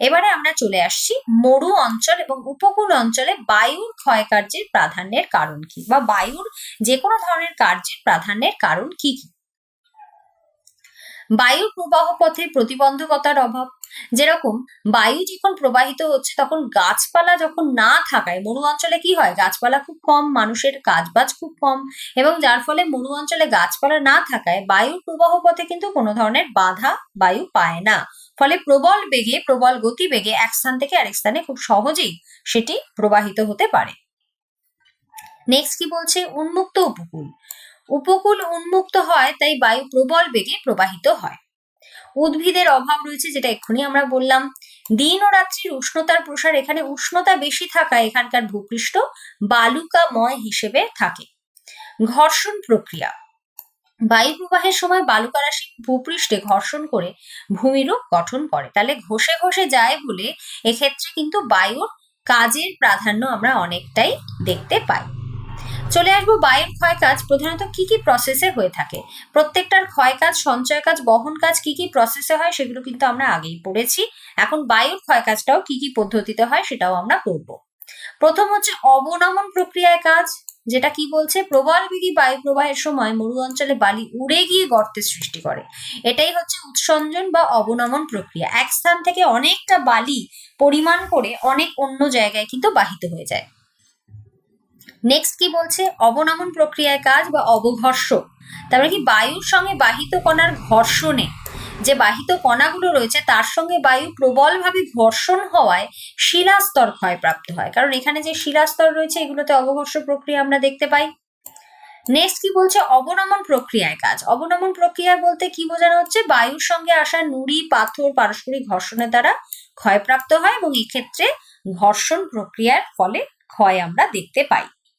এবারে আমরা চলে আসছি মরু অঞ্চল এবং উপকূল অঞ্চলে বায়ুর ক্ষয়কার্যের প্রাধান্যের কারণ কি? বা বায়ুর যে কোনো ধরনের কার্যের প্রাধান্যের কারণ কি কি? বায়ুর প্রবাহ পথে প্রতিবন্ধকতার অভাব যেরকম বায়ু যখন প্রবাহিত হচ্ছে, তখন গাছপালা যখন না থাকায় মরু অঞ্চলে কি হয়? গাছপালা খুব কম, মানুষের কাজবাজ খুব কম এবং যার ফলে মরু অঞ্চলে গাছপালা না থাকায় বায়ুর প্রবাহ পথে কিন্তু কোনো ধরনের বাধা বায়ু পায় না। ফলে প্রবল বেগে, প্রবল গতিবেগে এক স্থান থেকে আরেক স্থানে খুব সহজেই সেটি প্রবাহিত হতে পারে। নেক্সট কি বলছে? উন্মুক্ত উপকূল। উপকূল উন্মুক্ত হয়, তাই বায়ু প্রবল বেগে প্রবাহিত হয়। উদ্ভিদের অভাব রয়েছে যেটা এক্ষুনি আমরা বললাম। দিন ও রাত্রির উষ্ণতার প্রসার এখানে উষ্ণতা বেশি থাকায় এখানকার ভূপৃষ্ঠ বালুকাময় হিসেবে থাকে। ঘর্ষণ প্রক্রিয়া। বায়ু প্রবাহের সময় বালুকা রাশি ভূপৃষ্ঠে ঘর্ষণ করে ভূমিরূপ গঠন করে। তাহলে ঘষে ঘষে যায় বলে এক্ষেত্রে কিন্তু বায়ুর কাজের প্রাধান্য আমরা অনেকটাই দেখতে পাই। চলে আসব বায়ুর ক্ষয় কাজ। প্রধানত কি কি প্রসেসে হয়ে থাকে? প্রত্যেকটার ক্ষয় কাজ, সঞ্চয় কাজ, বহন কাজ কি কি প্রসেসে হয় সেগুলো কিন্তু আমরা আগেই পড়েছি। এখন বায়ুর ক্ষয় কাজটাও কি কি পদ্ধতিতে হয় সেটাও আমরা করব প্রথম হচ্ছে অবনমন প্রক্রিয়ায় কাজ, যেটা কি বলছে? প্রবল বেগী বায়ু প্রবাহের সময় মরু অঞ্চলে বালি উড়ে গিয়ে গর্তের সৃষ্টি করে। এটাই হচ্ছে উৎসঞ্জন বা অবনমন প্রক্রিয়া। এক স্থান থেকে অনেকটা বালি পরিমাণ করে অনেক অন্য জায়গায় কিন্তু বাহিত হয়ে যায়। নেক্সট কি বলছে? অবনমন প্রক্রিয়ায় কাজ বা অবঘর্ষ। তারপরে কি? বায়ুর সঙ্গে বাহিত কণার ঘর্ষণে। যে বাহিত কণাগুলো রয়েছে, তার সঙ্গে বায়ু প্রবলভাবে ঘর্ষণ হওয়ায় শিলাস্তর ক্ষয়প্রাপ্ত হয়। কারণ এখানে যে শিলাস্তর রয়েছে, এগুলোতে অবঘর্ষ প্রক্রিয়া আমরা দেখতে পাই। নেক্সট কি বলছে? অবনমন প্রক্রিয়ায় কাজ। অবনমন প্রক্রিয়া বলতে কি বোঝানো হচ্ছে? বায়ুর সঙ্গে আসা নুড়ি, পাথর, পারস্পরিক ঘর্ষণের দ্বারা ক্ষয়প্রাপ্ত হয় এবং এক্ষেত্রে ঘর্ষণ প্রক্রিয়ার ফলে ক্ষয় আমরা দেখতে পাই।